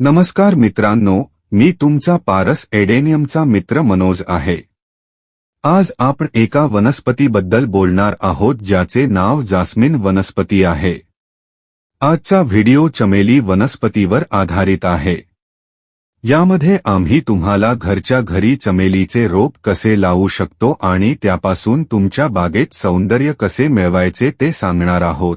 नमस्कार मित्रांनो मी तुमचा पारस एडेनियमचा मित्र मनोज आहे. आज आपण एका वनस्पतीबद्दल बोलणार आहोत ज्याचे नाव जास्मिन वनस्पती आहे. आजचा व्हिडिओ चमेली वनस्पतीवर आधारित आहे. यामध्ये आम्ही तुम्हाला घरच्या घरी चमेलीचे रोप कसे लावू शकतो आणि त्यापासून तुमच्या बागेत सौंदर्य कसे मिळवायचे ते सांगणार आहोत.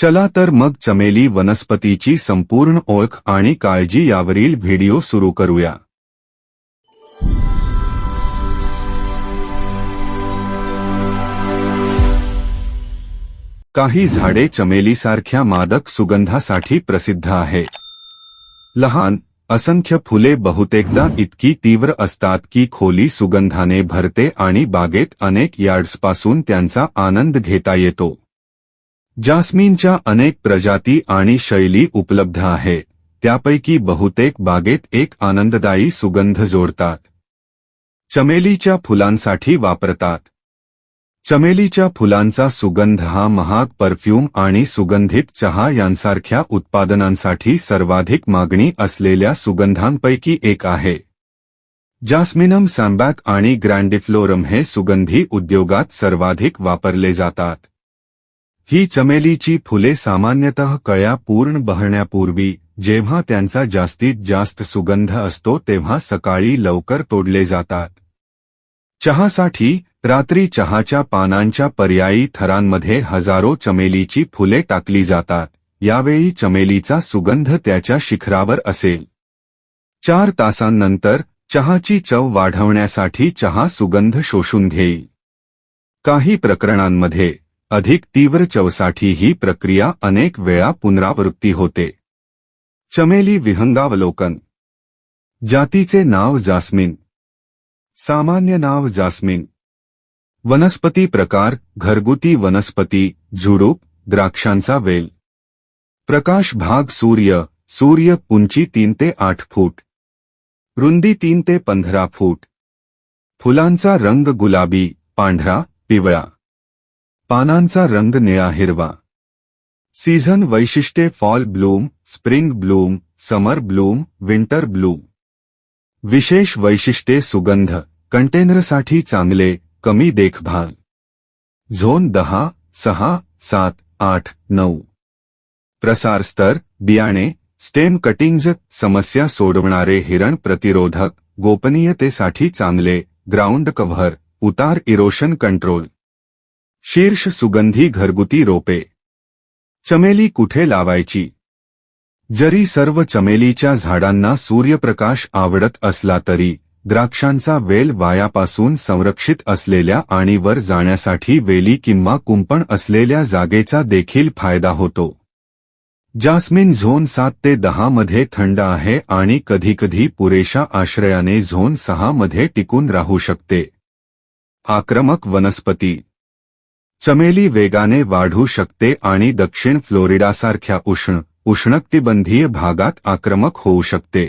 चला तर मग चमेली वनस्पतीची संपूर्ण ओळख आणि काळजी यावरील व्हिडिओ सुरू करूया. काही झाडे चमेलीसारख्या मादक सुगंधासाठी प्रसिद्ध आहे. लहान असंख्य फुले बहुतेकदा इतकी तीव्र असतात की खोली सुगंधाने भरते आणि बागेत अनेक यार्ड्सपासून त्यांचा आनंद घेता येतो. जास्मिनच्या अनेक प्रजाती आणि शैली उपलब्ध आहेत त्यापैकी बहुतेक बागेत एक आनंददायी सुगंध जोडतात. चमेलीच्या फुलांसाठी वापरतात. चमेलीच्या फुलांचा सुगंध हा महाग परफ्यूम आणि सुगंधित चहा यांसारख्या उत्पादनांसाठी सर्वाधिक मागणी असलेल्या सुगंधांपैकी एक आहे. जास्मिनम सॅम्बॅक आणि ग्रँडिफ्लोरम हे सुगंधी उद्योगात सर्वाधिक वापरले जातात. ही चमेलीची फुले सामान्यतः कळ्या पूर्ण बहण्यापूर्वी जेव्हा त्यांचा जास्तीत जास्त सुगंध असतो तेव्हा सकाळी लवकर तोडले जातात. चहासाठी रात्री चहाच्या पानांच्या पर्यायी थरांमध्ये हजारो चमेलीची फुले टाकली जातात यावेळी चमेलीचा सुगंध त्याच्या शिखरावर असेल. चार तासांनंतर चहाची चव वाढवण्यासाठी चहा सुगंध शोषून घेईल. काही प्रकरणांमध्ये अधिक तीव्र चवसाठी ही प्रक्रिया अनेक वेळा पुनरावृत्ती होते. चमेली विहंगावलोकन. जातीचे नाव जास्मिन. सामान्य नाव जास्मिन. वनस्पती प्रकार, घरगुती वनस्पती, झुडूप, द्राक्षांचा वेल. प्रकाश भाग सूर्य सूर्य उंची तीन ते आठ फूट. रुंदी तीन ते पंधरा फूट. फुलांचा रंग गुलाबी, पांढरा, पिवळा. पानांचा रंग निळा हिरवा. सीझन वैशिष्ट्ये fall bloom spring bloom summer bloom winter bloom. विशेष वैशिष्ट्ये सुगंध कंटेनरसाठी चांगले कमी देखभाल. झोन दहा सहा सात आठ नऊ. प्रसार स्तर बियाणे स्टेम कटिंग्ज समस्या सोडवणारे हिरण प्रतिरोधक गोपनीयतेसाठी चांगले ग्राउंड कव्हर उतार इरोशन कंट्रोल. शीर्ष सुगंधी घरगुती रोपे. चमेली कुठे लावायची? जरी सर्व चमेलीच्या झाडांना सूर्यप्रकाश आवडत असला तरी द्राक्षांचा वेल वायापासून संरक्षित असलेल्या आणि वर जाण्यासाठी वेली किंवा कुंपण असलेल्या जागेचा देखील फायदा होतो. जास्मिन झोन सात ते दहा मध्ये थंड आहे आणि कधीकधी पुरेशा आश्रयाने झोन सहा मध्ये टिकून राहू शकते. आक्रमक वनस्पती चमेली वेगाने वाढू शकते आणि दक्षिण फ्लोरिडासारख्या उष्ण उष्णकटिबंधीय भागात आक्रमक होऊ शकते.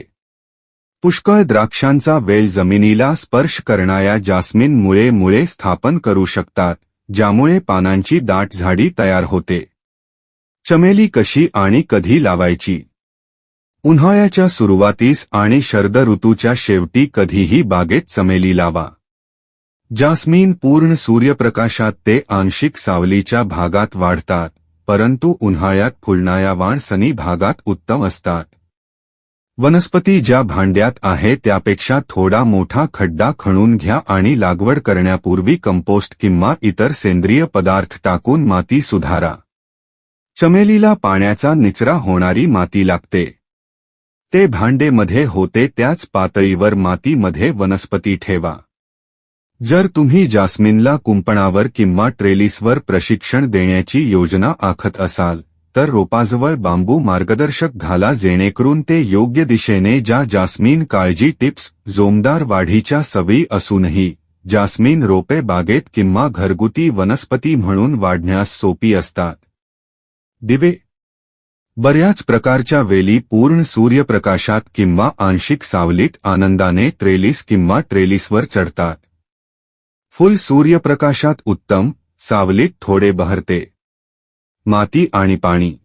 पुष्कळ द्राक्षांचा वेल जमिनीला स्पर्श करणाऱ्या जास्मिन मुळे मुळे स्थापन करू शकतात ज्यामुळे पानांची दाट झाडी तयार होते. चमेली कशी आणि कधी लावायची? उन्हाळ्याच्या सुरुवातीस आणि शरद ऋतूच्या शेवटी कधीही बागेत चमेली लावा. जास्मिन पूर्ण सूर्यप्रकाशात ते आंशिक सावलीच्या भागात वाढतात परंतु उन्हाळ्यात फुलणाऱ्या वाणसनी भागात उत्तम असतात. वनस्पती ज्या भांड्यात आहे त्यापेक्षा थोडा मोठा खड्डा खणून घ्या आणि लागवड करण्यापूर्वी कंपोस्ट किंवा इतर सेंद्रिय पदार्थ टाकून माती सुधारा. चमेलीला पाण्याचा निचरा होणारी माती लागते. ते भांडेमध्ये होते त्याच पातळीवर मातीमध्ये वनस्पती ठेवा. जर तुम्ही जास्मिनला कुंपणावर किंवा ट्रेलिसवर प्रशिक्षण देण्याची योजना आखत असाल तर रोपाजवळ बांबू मार्गदर्शक घाला जेणेकरून ते योग्य दिशेने ज्या जास्मिन काळजी टिप्स जोमदार वाढीच्या सवयी असूनही जास्मिन रोपे बागेत किंवा घरगुती वनस्पती म्हणून वाढण्यास सोपी असतात. दिवे. बऱ्याच प्रकारच्या वेली पूर्ण सूर्यप्रकाशात किंवा आंशिक सावलीत आनंदाने ट्रेलिस किंवा ट्रेलिसवर चढतात. फुल सूर्यप्रकाशात उत्तम सावलीत थोडे बहरते. माती आणि पाणी.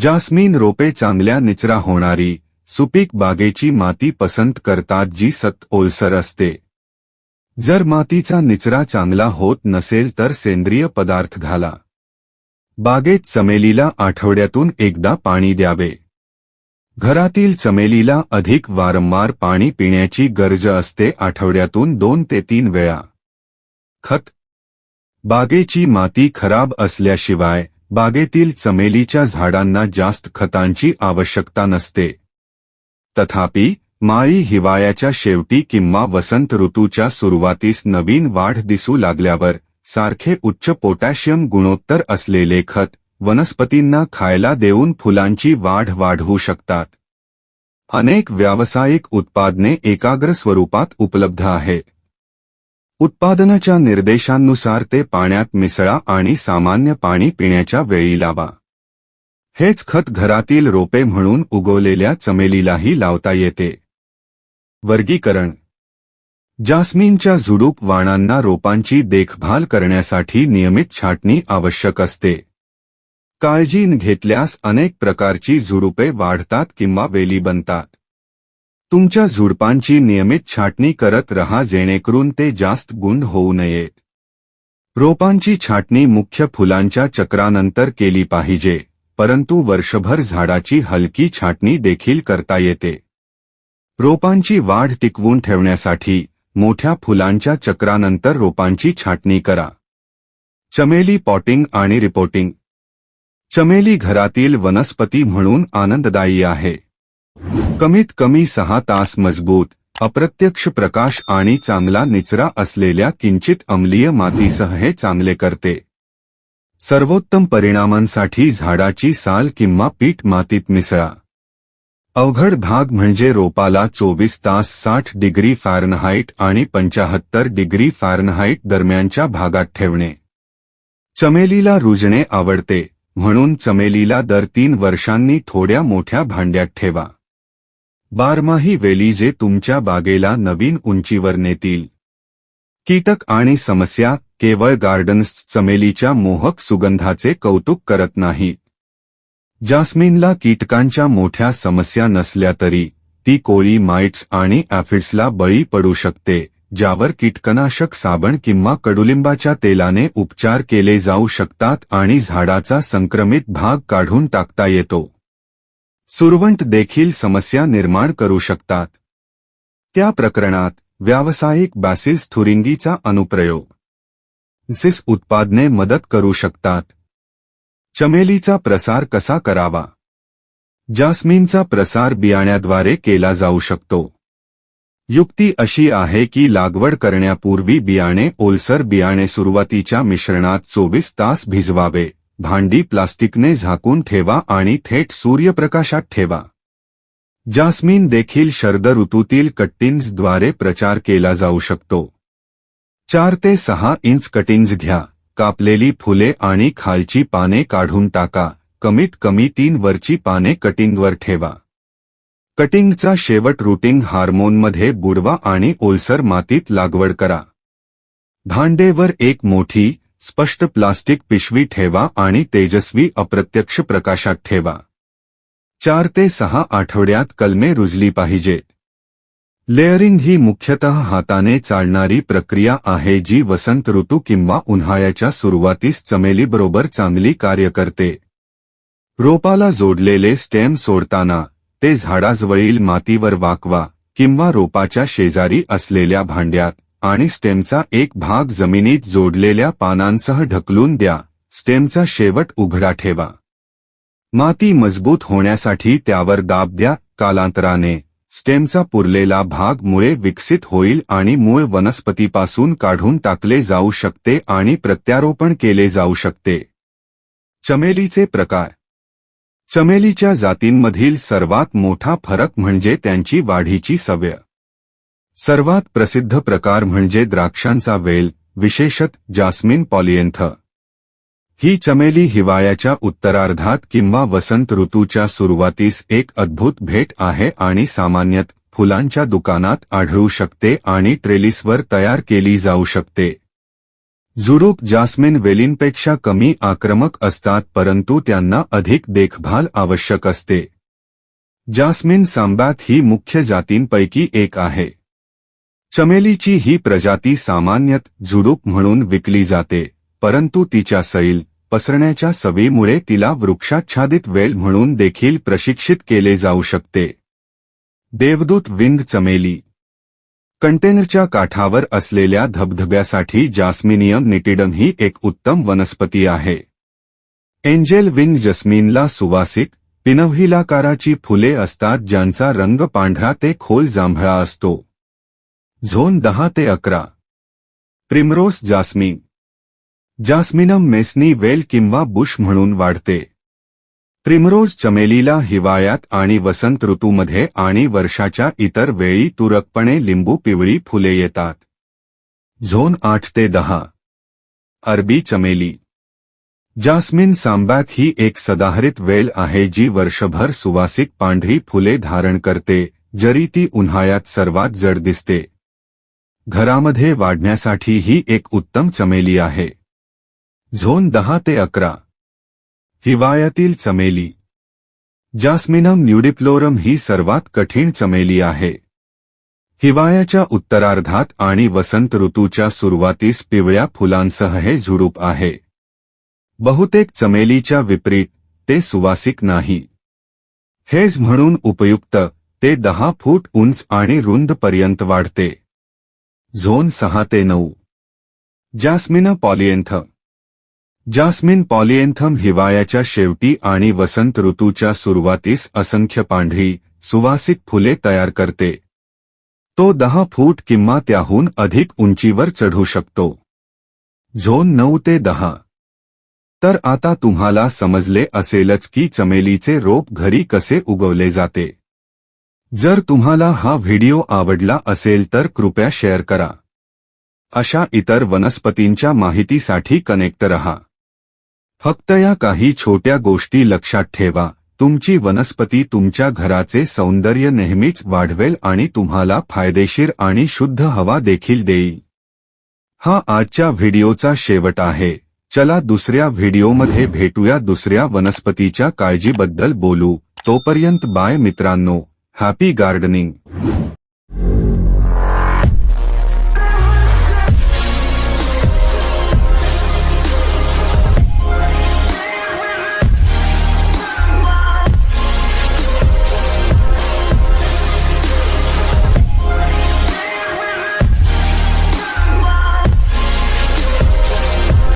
जास्मिन रोपे चांगल्या निचरा होणारी सुपीक बागेची माती पसंत करतात जी सत ओलसर असते. जर मातीचा निचरा चांगला होत नसेल तर सेंद्रिय पदार्थ घाला. बागेत चमेलीला आठवड्यातून एकदा पाणी द्यावे. घरातील चमेलीला अधिक वारंवार पाणी पिण्याची गरज असते आठवड्यातून दोन ते तीन वेळा. खत. बागेची माती खराब असल्याशिवाय बागेतील चमेलीच्या झाडांना जास्त खतांची आवश्यकता नसते. तथापि माळी हिवाळ्याच्या शेवटी किंवा वसंत ऋतूच्या सुरुवातीस नवीन वाढ दिसू लागल्यावर सारखे उच्च पोटॅशियम गुणोत्तर असलेले खत वनस्पतींना खायला देऊन फुलांची वाढ वाढवू शकतात. अनेक व्यावसायिक उत्पादने एकाग्र स्वरूपात उपलब्ध आहेत. उत्पादनाच्या निर्देशांनुसार ते पाण्यात मिसळा आणि सामान्य पाणी पिण्याच्या वेळी लावा. हेच खत घरातील रोपे म्हणून उगवलेल्या चमेलीलाही लावता येते. वर्गीकरण. जास्मिनच्या झुडूप वाणांना रोपांची देखभाल करण्यासाठी नियमित छाटणी आवश्यक असते. काळजी घेतल्यास अनेक प्रकारची झुडुपे वाढतात किंवा वेली बनतात. तुमच्या झुडपांची नियमित छाटणी करत रहा जेणेकरून ते जास्त गुंड होऊ नयेत. रोपांची छाटणी मुख्य फुलांच्या चक्रानंतर केली पाहिजे परंतु वर्षभर झाडाची हलकी छाटणी देखील करता येते. रोपांची वाढ टिकवून ठेवण्यासाठी मोठ्या फुलांच्या चक्रानंतर रोपांची छाटणी करा. चमेली पॉटिंग आणि रिपोर्टिंग चमेली घरातील वनस्पती म्हणून आनंददायी आहे. कमीत कमी सहा तास मजबूत अप्रत्यक्ष प्रकाश आणि चांगला निचरा असलेल्या किंचित अम्लीय मातीसह हे चांगले करते. सर्वोत्तम परिणामांसाठी झाडाची साल किंवा पीठ मातीत मिसळा. अवघड भाग म्हणजे रोपाला चोवीस तास साठ डिग्री फॅरनहाईट आणि पंचाहत्तर डिग्री फॅरनहाईट दरम्यानच्या भागात ठेवणे. चमेलीला रुजणे आवडते म्हणून चमेलीला दर तीन वर्षांनी थोड्या मोठ्या भांड्यात ठेवा. बारमाही वेली जे तुमच्या बागेला नवीन उंचीवर नेतील. कीटक आणि समस्या केवळ गार्डन्स चमेलीच्या मोहक सुगंधाचे कौतुक करत नाहीत जास्मिनला कीटकांच्या मोठ्या समस्या नसल्या तरी ती कोळी माइट्स आणि ॲफिड्सला बळी पडू शकते ज्यावर कीटकनाशक साबण किंवा कडुलिंबाच्या तेलाने उपचार केले जाऊ शकतात आणि झाडाचा संक्रमित भाग काढून टाकता येतो. सुरवंट देखील समस्या निर्माण करू शकतात. त्या प्रकरणात व्यावसायिक बॅसिस थुरिंगीचा अनुप्रयोग. झिस उत्पादने मदत करू शकतात. चमेलीचा प्रसार कसा करावा? जास्मिनचा प्रसार बियाण्याद्वारे केला जाऊ शकतो. युक्ती अशी आहे की लागवड करण्यापूर्वी बियाणे ओलसर बियाणे सुरुवातीच्या मिश्रणात चोवीस तास भिजवावे. भांडी प्लास्टिकने झाकून ठेवा आणि थेट सूर्यप्रकाशात ठेवा. जास्मिन देखील शरद ऋतूतील कट्टिंग्जद्वारे प्रचार केला जाऊ शकतो. चार ते सहा इंच कटिंग्ज घ्या. कापलेली फुले आणि खालची पाने काढून टाका. कमीत कमी तीन वरची पाने कटिंगवर ठेवा. कटिंगचा शेवट रुटिंग हार्मोनमध्ये बुडवा आणि ओलसर मातीत लागवड करा. भांडेवर एक मोठी स्पष्ट प्लास्टिक पिशवी ठेवा आणि तेजस्वी अप्रत्यक्ष प्रकाशात ठेवा. चार ते सहा आठवड्यात कलमे रुजली पाहिजेत. लेअरिंग ही मुख्यतः हाताने चालणारी प्रक्रिया आहे जी वसंत ऋतू किंवा उन्हाळ्याच्या सुरुवातीस चमेलीबरोबर चांगली कार्य करते. रोपाला जोडलेले स्टेम सोडताना ते झाडाजवळील मातीवर वाकवा किंवा रोपाच्या शेजारी असलेल्या भांड्यात. आणि स्टेमचा एक भाग जमिनीत जोडलेल्या पानांसह ढकलून द्या. स्टेमचा शेवट उघडा ठेवा. माती मजबूत होण्यासाठी त्यावर दाब द्या. कालांतराने स्टेमचा पुरलेला भाग मुळे विकसित होईल आणि मूळ वनस्पतीपासून काढून टाकले जाऊ शकते आणि प्रत्यारोपण केले जाऊ शकते. चमेलीचे प्रकार. चमेलीच्या जातींमधील सर्वात मोठा फरक म्हणजे त्यांची वाढीची सवय. सर्वात प्रसिद्ध प्रकार म्हणजे द्राक्षांचा वेल विशेषत जास्मिन पॉलिएंथ. ही चमेली हिवाळ्याच्या उत्तरार्धात किंवा वसंत ऋतूच्या सुरुवातीस एक अद्भुत भेट आहे आणि सामान्यतः फुलांच्या दुकानात आढळू शकते आणि ट्रेलिसवर तयार केली जाऊ शकते. झुडूप जास्मिन वेलींपेक्षा कमी आक्रमक असतात परंतु त्यांना अधिक देखभाल आवश्यक असते. जास्मिन सांबात ही मुख्य जातींपैकी एक आहे. चमेलीची ही प्रजाती सामान्यतः झुडूप म्हणून विकली जाते परंतु तिच्या सैल पसरण्याच्या सवयीमुळे तिला वृक्षाच्छादित वेल म्हणून देखील प्रशिक्षित केले जाऊ शकते. देवदूत विंग चमेली. कंटेनरच्या काठावर असलेल्या धबधब्यासाठी जास्मिनियम निटिडम ही एक उत्तम वनस्पती आहे. एंजेल विंग जस्मिनला सुवासिक पिनवहिलाकाराची फुले असतात ज्यांचा रंग पांढरा ते खोल जांभळा असतो. झोन दहा ते अकरा. प्रिमरोस जास्मिन. जास्मिनम मेसनी वेल किंवा बुश म्हणून वाढते. प्रिमरोज चमेलीला हिवाळ्यात आणि वसंत ऋतूमध्ये आणि वर्षाच्या इतर वेळी तुरकपणे लिंबू पिवळी फुले येतात. झोन आठ ते दहा. अरबी चमेली. जास्मिन सांबॅक ही एक सदाहरित वेल आहे जी वर्षभर सुवासिक पांढरी फुले धारण करते जरी ती उन्हाळ्यात सर्वात जड दिसते. घरामध्ये वाढण्यासाठी ही एक उत्तम चमेली आहे. झोन दहा ते अकरा. हिवाळ्यातील चमेली. जास्मिनम न्यूडिप्लोरम ही सर्वात कठीण चमेली आहे. हिवाळ्याच्या उत्तरार्धात आणि वसंत ऋतूच्या सुरुवातीस पिवळ्या फुलांसह हे झुडूप आहे. बहुतेक चमेलीच्या विपरीत ते सुवासिक नाही. हेज म्हणून उपयुक्त ते दहा फूट उंच आणि रुंद पर्यंत वाढते. झोन सहा ते नऊ. जास्मिन पॉलिएंथम जास्मिन पॉलिएंथम हिवाळ्याच्या शेवटी आणि वसंत ऋतूच्या सुरुवातीस असंख्य पांढरी सुवासिक फुले तयार करते. तो दहा फूट किंवा त्याहून अधिक उंचीवर चढू शकतो. झोन नऊ ते दहा. तर आता तुम्हाला समजले असेलच की चमेलीचे रोप घरी कसे उगवले जाते. जर तुम्हाला हा व्हिडिओ आवडला असेल तर कृपया शेअर करा. अशा इतर वनस्पतींच्या माहितीसाठी कनेक्ट रहा. फक्त या काही छोट्या गोष्टी लक्षात ठेवा तुमची वनस्पती तुमच्या घराचे सौंदर्य नेहमीच वाढवेल आणि तुम्हाला फायदेशीर आणि शुद्ध हवा देखील देईल. हा आजच्या व्हिडिओचा शेवट आहे. चला दुसऱ्या व्हिडिओमध्ये भेटूया दुसऱ्या वनस्पतीच्या काळजीबद्दल बोलू. तोपर्यंत बाय मित्रांनो. Happy gardening